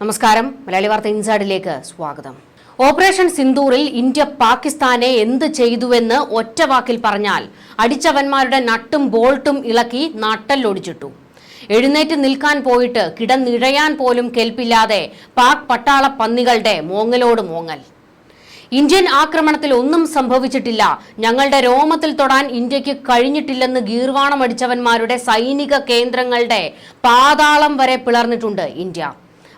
നമസ്കാരം. മലയാളി വാർത്ത ഇൻസൈഡിലേക്ക് സ്വാഗതം. ഓപ്പറേഷൻ സിന്ദൂറിൽ ഇന്ത്യ പാകിസ്ഥാനെ എന്ത് ചെയ്തുവെന്ന് ഒറ്റ വാക്കിൽ പറഞ്ഞാൽ അടിച്ചവന്മാരുടെ നട്ടും ബോൾട്ടും ഇളക്കി നട്ടല്ലൊടിച്ചിട്ടു എഴുന്നേറ്റ് നിൽക്കാൻ പോയിട്ട് കിടന്നിഴയാൻ പോലും കേൾപ്പില്ലാതെ പാക് പട്ടാള പന്നികളുടെ മോങ്ങലോട് മോങ്ങൽ. ഇന്ത്യൻ ആക്രമണത്തിൽ ഒന്നും സംഭവിച്ചിട്ടില്ല. ഞങ്ങളുടെ രോമത്തിൽ തൊടാൻ ഇന്ത്യയ്ക്ക് കഴിഞ്ഞിട്ടില്ലെന്ന് ഗീർവാണമടിച്ചവന്മാരുടെ സൈനിക കേന്ദ്രങ്ങളുടെ പാതാളം വരെ പിളർന്നിട്ടുണ്ട് ഇന്ത്യ.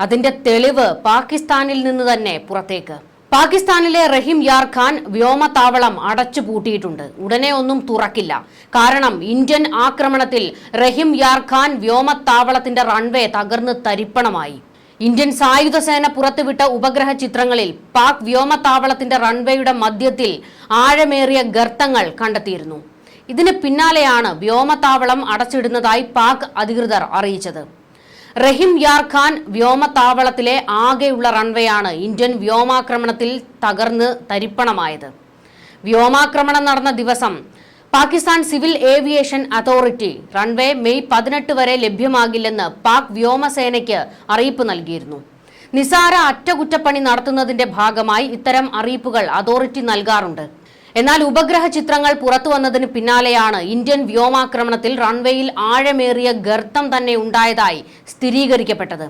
അതിന്റെ തെളിവ് പാകിസ്ഥാനിൽ നിന്ന് തന്നെ പുറത്തേക്ക്. പാകിസ്ഥാനിലെ റഹീം യാർ ഖാൻ വ്യോമതാവളം അടച്ചുപൂട്ടിയിട്ടുണ്ട്. ഉടനെ ഒന്നും തുറക്കില്ല. കാരണം ഇന്ത്യൻ ആക്രമണത്തിൽ റഹീം യാർ ഖാൻ വ്യോമതാവളത്തിന്റെ റൺവേ തകർന്ന് തരിപ്പണമായി. ഇന്ത്യൻ സായുധ സേന പുറത്തുവിട്ട ഉപഗ്രഹ ചിത്രങ്ങളിൽ പാക് വ്യോമതാവളത്തിന്റെ റൺവേയുടെ മധ്യത്തിൽ ആഴമേറിയ ഗർത്തങ്ങൾ കണ്ടെത്തിയിരുന്നു. ഇതിന് പിന്നാലെയാണ് വ്യോമതാവളം അടച്ചിടുന്നതായി പാക് അധികൃതർ അറിയിച്ചത്. റഹീം യാർ ഖാൻ വ്യോമതാവളത്തിലെ ആകെയുള്ള റൺവേയാണ് ഇന്ത്യൻ വ്യോമാക്രമണത്തിൽ തകർന്ന് തരിപ്പണമായത്. വ്യോമാക്രമണം നടന്ന ദിവസം Pakistan civil aviation authority runway May പതിനെട്ട് വരെ ലഭ്യമാകില്ലെന്ന് പാക് വ്യോമസേനയ്ക്ക് അറിയിപ്പ് നൽകിയിരുന്നു. നിസാര അറ്റകുറ്റപ്പണി നടത്തുന്നതിന്റെ ഭാഗമായി ഇത്തരം അറിയിപ്പുകൾ അതോറിറ്റി നൽകാറുണ്ട്. എന്നാൽ ഉപഗ്രഹ ചിത്രങ്ങൾ പുറത്തു വന്നതിന് പിന്നാലെയാണ് ഇന്ത്യൻ വ്യോമാക്രമണത്തിൽ റൺവേയിൽ ആഴമേറിയ ഗർത്തം തന്നെ ഉണ്ടായതായി സ്ഥിരീകരിക്കപ്പെട്ടത്.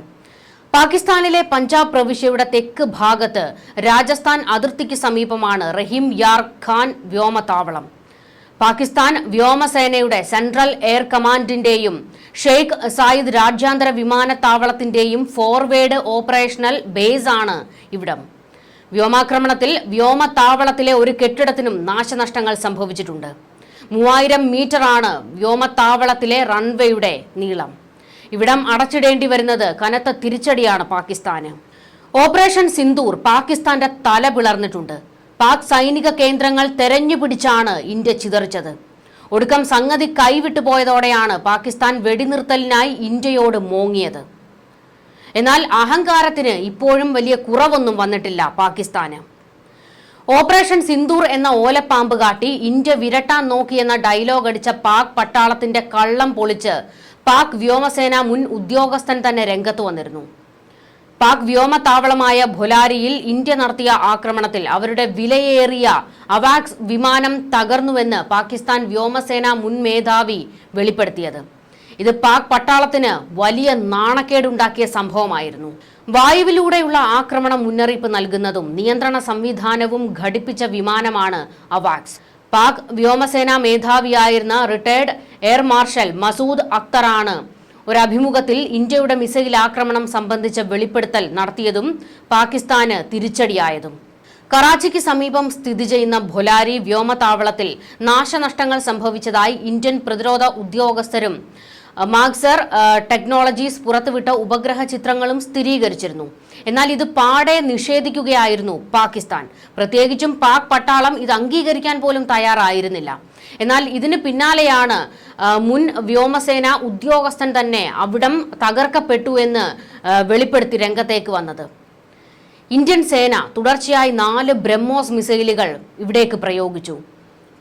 പാകിസ്ഥാനിലെ പഞ്ചാബ് പ്രവിശ്യയുടെ തെക്ക് ഭാഗത്ത് രാജസ്ഥാൻ അതിർത്തിക്ക് സമീപമാണ് റഹീം യാർ ഖാൻ വ്യോമത്താവളം. പാകിസ്ഥാൻ വ്യോമസേനയുടെ സെൻട്രൽ എയർ കമാൻഡിന്റെയും ഷെയ്ഖ് സായിദ് രാജ്യാന്തര വിമാനത്താവളത്തിന്റെയും ഫോർവേഡ് ഓപ്പറേഷണൽ ബേസ് ആണ് ഇവിടം. വ്യോമാക്രമണത്തിൽ വ്യോമത്താവളത്തിലെ ഒരു കെട്ടിടത്തിനും നാശനഷ്ടങ്ങൾ സംഭവിച്ചിട്ടുണ്ട്. മൂവായിരം മീറ്ററാണ് വ്യോമത്താവളത്തിലെ റൺവേയുടെ നീളം. ഇവിടം അടച്ചിടേണ്ടി വരുന്നത് കനത്ത തിരിച്ചടിയാണ് പാകിസ്ഥാന്. ഓപ്പറേഷൻ സിന്ദൂർ പാകിസ്ഥാന്റെ തല പിളർന്നിട്ടുണ്ട്. പാക് സൈനിക കേന്ദ്രങ്ങൾ തെരഞ്ഞു പിടിച്ചാണ് ഇന്ത്യ ചിതറിച്ചത്. ഒടുക്കം സംഗതി കൈവിട്ടു പോയതോടെയാണ് പാകിസ്ഥാൻ വെടിനിർത്തലിനായി ഇന്ത്യയോട് മോങ്ങിയത്. എന്നാൽ അഹങ്കാരത്തിന് ഇപ്പോഴും വലിയ കുറവൊന്നും വന്നിട്ടില്ല പാകിസ്ഥാന്. ഓപ്പറേഷൻ സിന്ദൂർ എന്ന ഓലപ്പാമ്പ് കാട്ടി ഇന്ത്യ വിരട്ടാൻ നോക്കിയെന്ന ഡയലോഗ് അടിച്ച പാക് പട്ടാളത്തിന്റെ കള്ളം പൊളിച്ച് പാക് വ്യോമസേന മുൻ ഉദ്യോഗസ്ഥൻ തന്നെ രംഗത്ത് വന്നിരുന്നു. പാക് വ്യോമതാവളമായ ഭൊലാരിയിൽ ഇന്ത്യ നടത്തിയ ആക്രമണത്തിൽ അവരുടെ വിലയേറിയ അവാക്സ് വിമാനം തകർന്നുവെന്ന് പാകിസ്ഥാൻ വ്യോമസേന മുൻ മേധാവി വെളിപ്പെടുത്തിയത്. ഇത് പാക് പട്ടാളത്തിന് വലിയ നാണക്കേടുണ്ടാക്കിയ സംഭവമായിരുന്നു. വായുവിലൂടെയുള്ള ആക്രമണം മുന്നറിയിപ്പ് നൽകുന്നതും നിയന്ത്രണ സംവിധാനവും ഘടിപ്പിച്ച വിമാനമാണ് അവാക്സ്. പാക് വ്യോമസേനാ മേധാവിയായിരുന്ന റിട്ടയർഡ് എയർ മാർഷൽ മസൂദ് അക്തറാണ് ഒരു അഭിമുഖത്തിൽ ഇന്ത്യയുടെ മിസൈൽ ആക്രമണം സംബന്ധിച്ച വെളിപ്പെടുത്തൽ നടത്തിയതും പാകിസ്ഥാന് തിരിച്ചടിയായതും. കറാച്ചിക്ക് സമീപം സ്ഥിതി ചെയ്യുന്ന ഭൊലാരി വ്യോമതാവളത്തിൽ നാശനഷ്ടങ്ങൾ സംഭവിച്ചതായി ഇന്ത്യൻ പ്രതിരോധ ഉദ്യോഗസ്ഥരും മാക്സർ ടെക്നോളജീസ് പുറത്തുവിട്ട ഉപഗ്രഹ ചിത്രങ്ങളും സ്ഥിരീകരിച്ചിരുന്നു. എന്നാൽ ഇത് പാടെ നിഷേധിക്കുകയായിരുന്നു പാകിസ്ഥാൻ. പ്രത്യേകിച്ചും പാക് പട്ടാളം ഇത് അംഗീകരിക്കാൻ പോലും തയ്യാറായിരുന്നില്ല. എന്നാൽ ഇതിന് പിന്നാലെയാണ് മുൻ വ്യോമസേന ഉദ്യോഗസ്ഥൻ തന്നെ അവിടം തകർക്കപ്പെട്ടു എന്ന് വെളിപ്പെടുത്തി രംഗത്തേക്ക് വന്നത്. ഇന്ത്യൻ സേന തുടർച്ചയായി നാല് ബ്രഹ്മോസ് മിസൈലുകൾ ഇവിടേക്ക് പ്രയോഗിച്ചു.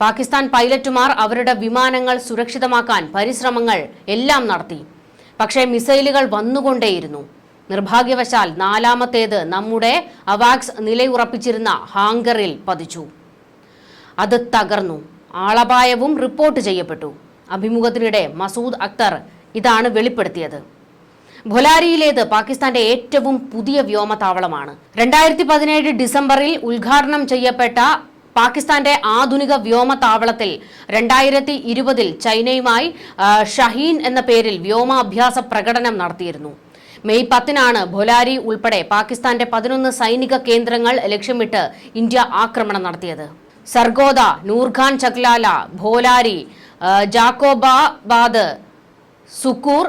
പാകിസ്ഥാൻ പൈലറ്റുമാർ അവരുടെ വിമാനങ്ങൾ സുരക്ഷിതമാക്കാൻ പരിശ്രമങ്ങൾ എല്ലാം നടത്തി. പക്ഷേ മിസൈലുകൾ വന്നുകൊണ്ടേയിരുന്നു. നിർഭാഗ്യവശാൽ നാലാമത്തേത് നമ്മുടെ അവാക്സ് നിലയുറപ്പിച്ചിരുന്ന ഹാങ്കറിൽ പതിച്ചു. അത് തകർന്നു. ആളപായവും റിപ്പോർട്ട് ചെയ്യപ്പെട്ടു. അഭിമുഖത്തിനിടെ മസൂദ് അക്തർ ഇതാണ് വെളിപ്പെടുത്തിയത്. ഭൊലാരിയിലേത് പാകിസ്ഥാന്റെ ഏറ്റവും പുതിയ വ്യോമതാവളമാണ്. രണ്ടായിരത്തി പതിനേഴ് ഡിസംബറിൽ ഉദ്ഘാടനം ചെയ്യപ്പെട്ട പാകിസ്ഥാന്റെ ആധുനിക വ്യോമതാവളത്തിൽ രണ്ടായിരത്തി ഇരുപതിൽ ചൈനയുമായി ഷഹീൻ എന്ന പേരിൽ വ്യോമാഭ്യാസ പ്രകടനം നടത്തിയിരുന്നു. മെയ് പത്തിനാണ് ഭൊലാരി ഉൾപ്പെടെ പാകിസ്ഥാന്റെ പതിനൊന്ന് സൈനിക കേന്ദ്രങ്ങൾ ലക്ഷ്യമിട്ട് ഇന്ത്യ ആക്രമണം നടത്തിയത്. സർഗോദ നൂർഖാൻ ചക്ലാല ഭോലാരി ജാക്കോബാബാദ് സുക്കൂർ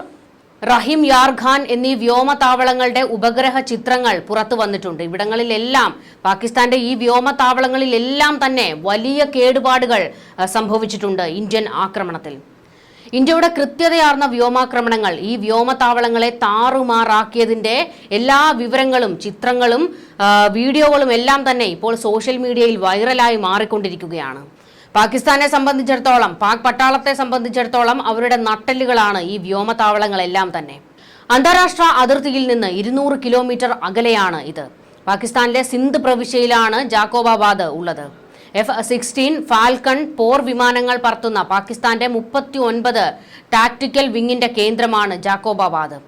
റഹീം യാർഖാൻ എന്നീ വ്യോമതാവളങ്ങളുടെ ഉപഗ്രഹ ചിത്രങ്ങൾ പുറത്തു വന്നിട്ടുണ്ട്. ഇവിടങ്ങളിലെല്ലാം പാകിസ്ഥാന്റെ ഈ വ്യോമതാവളങ്ങളിലെല്ലാം തന്നെ വലിയ കേടുപാടുകൾ സംഭവിച്ചിട്ടുണ്ട് ഇന്ത്യൻ ആക്രമണത്തിൽ. ഇന്ത്യയുടെ കൃത്യതയാർന്ന വ്യോമാക്രമണങ്ങൾ ഈ വ്യോമതാവളങ്ങളെ താറുമാറാക്കിയതിന്റെ എല്ലാ വിവരങ്ങളും ചിത്രങ്ങളും വീഡിയോകളും എല്ലാം തന്നെ ഇപ്പോൾ സോഷ്യൽ മീഡിയയിൽ വൈറലായി മാറിക്കൊണ്ടിരിക്കുകയാണ്. പാകിസ്ഥാനെ സംബന്ധിച്ചിടത്തോളം പാക് പട്ടാളത്തെ സംബന്ധിച്ചിടത്തോളം അവരുടെ നട്ടെല്ലുകളാണ് ഈ വ്യോമതാവളങ്ങളെല്ലാം തന്നെ. അന്താരാഷ്ട്ര അതിർത്തിയിൽ നിന്ന് ഇരുന്നൂറ് കിലോമീറ്റർ അകലെയാണ് ഇത്. പാകിസ്ഥാനിലെ സിന്ധ് പ്രവിശ്യയിലാണ് ജാക്കോബാബാദ് ഉള്ളത്. എഫ് സിക്സ്റ്റീൻ ഫാൽക്കൺ പോർ വിമാനങ്ങൾ പറത്തുന്ന പാകിസ്ഥാന്റെ മുപ്പത്തി ഒൻപത് ടാക്ടിക്കൽ വിങ്ങിന്റെ കേന്ദ്രമാണ് ജാക്കോബാബാദ്.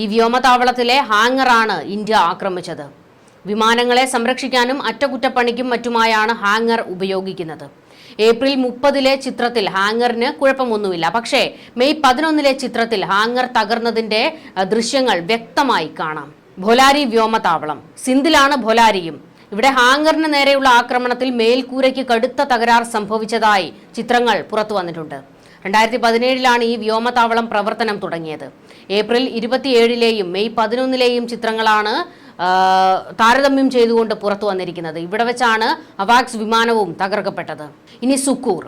ഈ വ്യോമതാവളത്തിലെ ഹാങ്ങറാണ് ഇന്ത്യ ആക്രമിച്ചത്. വിമാനങ്ങളെ സംരക്ഷിക്കാനും അറ്റകുറ്റപ്പണിക്കും മറ്റുമായാണ് ഹാങ്ങർ ഉപയോഗിക്കുന്നത്. ഏപ്രിൽ മുപ്പതിലെ ചിത്രത്തിൽ ഹാങ്ങറിന് കുഴപ്പമൊന്നുമില്ല. പക്ഷേ മെയ് പതിനൊന്നിലെ ചിത്രത്തിൽ ഹാങ്ങർ തകർന്നതിന്റെ ദൃശ്യങ്ങൾ വ്യക്തമായി കാണാം. ഭൊലാരി വ്യോമതാവളം. സിന്ധിലാണ് ഭൊലാരിയും. ഇവിടെ ഹാങ്ങറിന് നേരെയുള്ള ആക്രമണത്തിൽ മേൽക്കൂരയ്ക്ക് കടുത്ത തകരാർ സംഭവിച്ചതായി ചിത്രങ്ങൾ പുറത്തു വന്നിട്ടുണ്ട്. രണ്ടായിരത്തി പതിനേഴിലാണ് ഈ വ്യോമതാവളം പ്രവർത്തനം തുടങ്ങിയത്. ഏപ്രിൽ ഇരുപത്തിയേഴിലെയും മെയ് പതിനൊന്നിലെയും ചിത്രങ്ങളാണ് താരതമ്യം ചെയ്തുകൊണ്ട് പുറത്തു വന്നിരിക്കുന്നത്. ഇവിടെ വെച്ചാണ് അവാക്സ് വിമാനവും തകർക്കപ്പെട്ടത്. ഇനി സുക്കൂർ.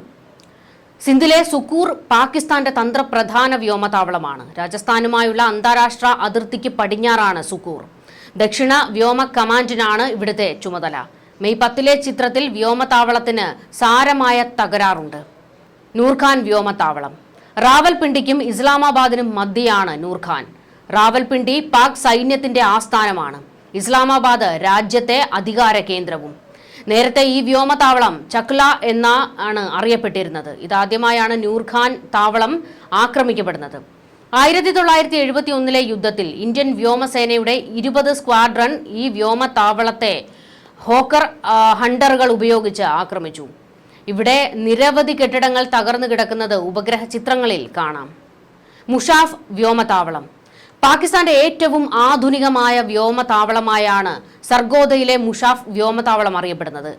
സിന്ധിലെ സുക്കൂർ പാകിസ്ഥാന്റെ തന്ത്രപ്രധാന വ്യോമതാവളമാണ്. രാജസ്ഥാനുമായുള്ള അന്താരാഷ്ട്ര അതിർത്തിക്ക് പടിഞ്ഞാറാണ് സുക്കൂർ. ദക്ഷിണ വ്യോമ കമാൻഡിനാണ് ഇവിടുത്തെ ചുമതല. മെയ് പത്തിലെ ചിത്രത്തിൽ വ്യോമതാവളത്തിന് സാരമായ തകരാറുണ്ട്. നൂർഖാൻ വ്യോമത്താവളം റാവൽപിണ്ടിക്കും ഇസ്ലാമാബാദിനും മധ്യയാണ് നൂർഖാൻ. റാവൽപിണ്ടി പാക് സൈന്യത്തിന്റെ ആസ്ഥാനമാണ്. ഇസ്ലാമാബാദ് രാജ്യത്തെ അധികാര കേന്ദ്രവും. നേരത്തെ ഈ വ്യോമതാവളം ചക്ല എന്ന ആണ് അറിയപ്പെട്ടിരുന്നത്. ഇതാദ്യമായാണ് നൂർഖാൻ താവളം ആക്രമിക്കപ്പെടുന്നത്. ആയിരത്തി തൊള്ളായിരത്തി എഴുപത്തി ഒന്നിലെ യുദ്ധത്തിൽ ഇന്ത്യൻ വ്യോമസേനയുടെ ഇരുപത് സ്ക്വാഡ്രൺ ഈ വ്യോമതാവളത്തെ ഹോക്കർ ഹണ്ടറുകൾ ഉപയോഗിച്ച് ആക്രമിച്ചു. ഇവിടെ നിരവധി കെട്ടിടങ്ങൾ തകർന്നു കിടക്കുന്നത് ഉപഗ്രഹ ചിത്രങ്ങളിൽ കാണാം. മുഷാഫ് വ്യോമതാവളം. പാകിസ്ഥാന്റെ ഏറ്റവും ആധുനികമായ വ്യോമതാവളമായാണ് സർഗോദയിലെ മുഷാഫ് വ്യോമതാവളം അറിയപ്പെടുന്നത്.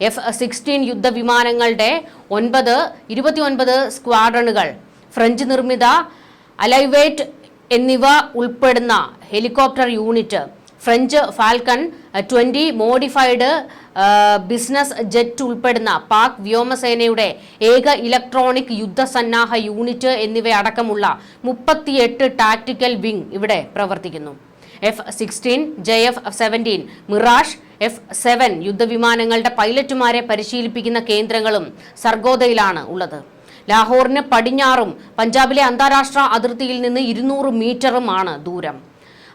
എഫ് സിക്സ്റ്റീൻ യുദ്ധവിമാനങ്ങളുടെ ഒൻപത് ഇരുപത്തിയൊൻപത് സ്ക്വാഡ്രണുകൾ ഫ്രഞ്ച് നിർമ്മിത അലൈവേറ്റ് എന്നിവ ഉൾപ്പെടുന്ന helicopter unit French Falcon twenty modified business jet ഉൾപ്പെടുന്ന പാക് വ്യോമസേനയുടെ ഏക ഇലക്ട്രോണിക് യുദ്ധസന്നാഹ യൂണിറ്റ് എന്നിവയടക്കമുള്ള മുപ്പത്തിയെട്ട് ടാക്ടിക്കൽ വിംഗ് ഇവിടെ പ്രവർത്തിക്കുന്നു. F sixteen J F seventeen Mirage F seven യുദ്ധവിമാനങ്ങളുടെ പൈലറ്റുമാരെ പരിശീലിപ്പിക്കുന്ന കേന്ദ്രങ്ങളും സർഗോദയിലാണ് ഉള്ളത്. ലാഹോറിന് പടിഞ്ഞാറും പഞ്ചാബിലെ അന്താരാഷ്ട്ര അതിർത്തിയിൽ നിന്ന് ഇരുന്നൂറ് മീറ്ററുമാണ് ദൂരം.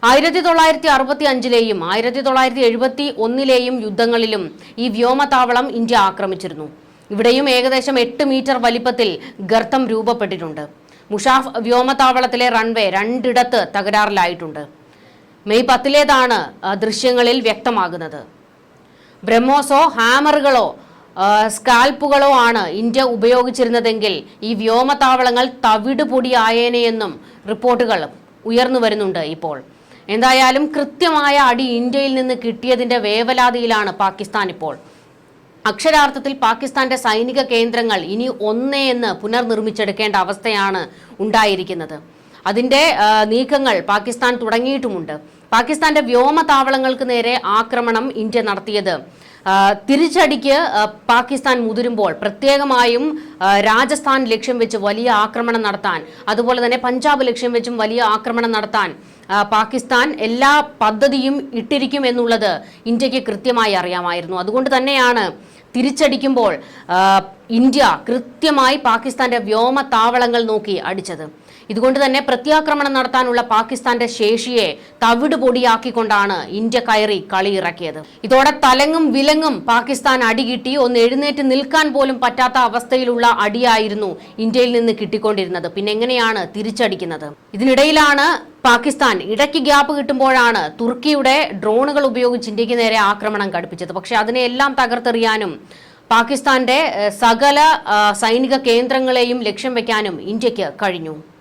ആയിരത്തി തൊള്ളായിരത്തി അറുപത്തി അഞ്ചിലെയും ആയിരത്തി തൊള്ളായിരത്തി എഴുപത്തി ഒന്നിലെയും യുദ്ധങ്ങളിലും ഈ വ്യോമതാവളം ഇന്ത്യ ആക്രമിച്ചിരുന്നു. ഇവിടെയും ഏകദേശം എട്ട് മീറ്റർ വലിപ്പത്തിൽ ഗർത്തം രൂപപ്പെട്ടിട്ടുണ്ട്. മുഷാഫ് വ്യോമതാവളത്തിലെ റൺവേ രണ്ടിടത്ത് തകരാറിലായിട്ടുണ്ട്. മെയ് പത്തിലേതാണ് ദൃശ്യങ്ങളിൽ വ്യക്തമാകുന്നത്. ബ്രഹ്മോസോ ഹാമറുകളോ സ്കാൽപ്പുകളോ ആണ് ഇന്ത്യ ഉപയോഗിച്ചിരുന്നതെങ്കിൽ ഈ വ്യോമതാവളങ്ങൾ തവിട് പൊടിയായേനെയെന്നും റിപ്പോർട്ടുകൾ ഉയർന്നു വരുന്നുണ്ട് ഇപ്പോൾ. എന്തായാലും കൃത്യമായ അടി ഇന്ത്യയിൽ നിന്ന് കിട്ടിയതിന്റെ വേവലാതിയിലാണ് പാകിസ്ഥാൻ ഇപ്പോൾ. അക്ഷരാർത്ഥത്തിൽ പാകിസ്ഥാന്റെ സൈനിക കേന്ദ്രങ്ങൾ ഇനി ഒന്നേ എന്ന് പുനർനിർമ്മിച്ചെടുക്കേണ്ട അവസ്ഥയാണ് ഉണ്ടായിരിക്കുന്നത്. അതിന്റെ നീക്കങ്ങൾ പാകിസ്ഥാൻ തുടങ്ങിയിട്ടുമുണ്ട്. പാകിസ്ഥാന്റെ വ്യോമതാവളങ്ങൾക്ക് നേരെ ആക്രമണം ഇന്ത്യ നടത്തിയത്. തിരിച്ചടിക്ക് പാകിസ്ഥാൻ മുതിരുമ്പോൾ പ്രത്യേകമായും രാജസ്ഥാൻ ലക്ഷ്യം വെച്ച് വലിയ ആക്രമണം നടത്താൻ അതുപോലെ തന്നെ പഞ്ചാബ് ലക്ഷ്യം വെച്ചും വലിയ ആക്രമണം നടത്താൻ പാകിസ്ഥാൻ എല്ലാ പദ്ധതിയും ഇട്ടിരിക്കും എന്നുള്ളത് ഇന്ത്യയ്ക്ക് കൃത്യമായി അറിയാമായിരുന്നു. അതുകൊണ്ട് തന്നെയാണ് തിരിച്ചടിക്കുമ്പോൾ ഇന്ത്യ കൃത്യമായി പാകിസ്ഥാന്റെ വ്യോമ താവളങ്ങൾ നോക്കി അടിച്ചത്. ഇതുകൊണ്ട് തന്നെ പ്രത്യാക്രമണം നടത്താനുള്ള പാകിസ്ഥാന്റെ ശേഷിയെ തവിട് പൊടിയാക്കിക്കൊണ്ടാണ് ഇന്ത്യ കയറി കളി ഇറക്കിയത്. ഇതോടെ തലങ്ങും വിലങ്ങും പാകിസ്ഥാൻ അടികിട്ടി. ഒന്ന് എഴുന്നേറ്റ് നിൽക്കാൻ പോലും പറ്റാത്ത അവസ്ഥയിലുള്ള അടിയായിരുന്നു ഇന്ത്യയിൽ നിന്ന് കിട്ടിക്കൊണ്ടിരുന്നത്. പിന്നെ എങ്ങനെയാണ് തിരിച്ചടിക്കുന്നത്? ഇതിനിടയിലാണ് പാകിസ്ഥാൻ ഇടയ്ക്ക് ഗ്യാപ്പ് കിട്ടുമ്പോഴാണ് തുർക്കിയുടെ ഡ്രോണുകൾ ഉപയോഗിച്ച് ഇന്ത്യയ്ക്ക് നേരെ ആക്രമണം കടുപ്പിച്ചത്. പക്ഷെ അതിനെല്ലാം തകർത്തെറിയാനും പാകിസ്ഥാന്റെ സകല സൈനിക കേന്ദ്രങ്ങളെയും ലക്ഷ്യം വെക്കാനും ഇന്ത്യയ്ക്ക് കഴിഞ്ഞു.